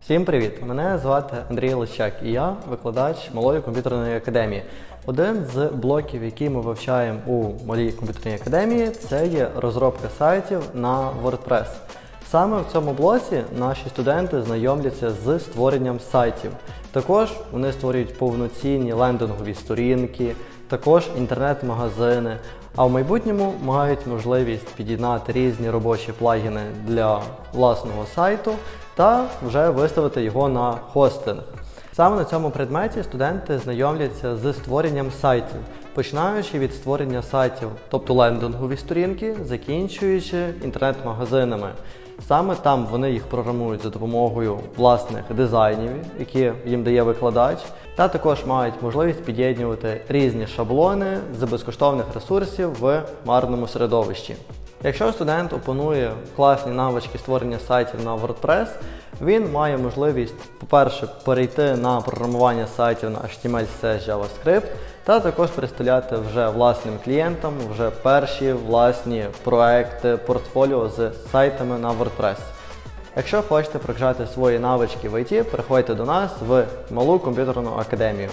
Всім привіт! Мене звати Андрій Лищак і я викладач малої комп'ютерної академії. Один з блоків, які ми вивчаємо у малій комп'ютерній академії, це є розробка сайтів на WordPress. Саме в цьому блоці наші студенти знайомляться з створенням сайтів. Також вони створюють повноцінні лендингові сторінки, також інтернет-магазини. А в майбутньому мають можливість під'єднати різні робочі плагіни для власного сайту та вже виставити його на хостинг. Саме на цьому предметі студенти знайомляться з створенням сайтів, починаючи від створення сайтів, тобто лендингові сторінки, закінчуючи інтернет-магазинами. Саме там вони їх програмують за допомогою власних дизайнів, які їм дає викладач, та також мають можливість під'єднувати різні шаблони з безкоштовних ресурсів в марному середовищі. Якщо студент опанує класні навички створення сайтів на WordPress, він має можливість, по-перше, перейти на програмування сайтів на HTML, CSS, JavaScript, та також представляти вже власним клієнтам вже перші власні проекти, портфоліо з сайтами на WordPress. Якщо хочете прокачати свої навички в IT, приходьте до нас в малу комп'ютерну академію.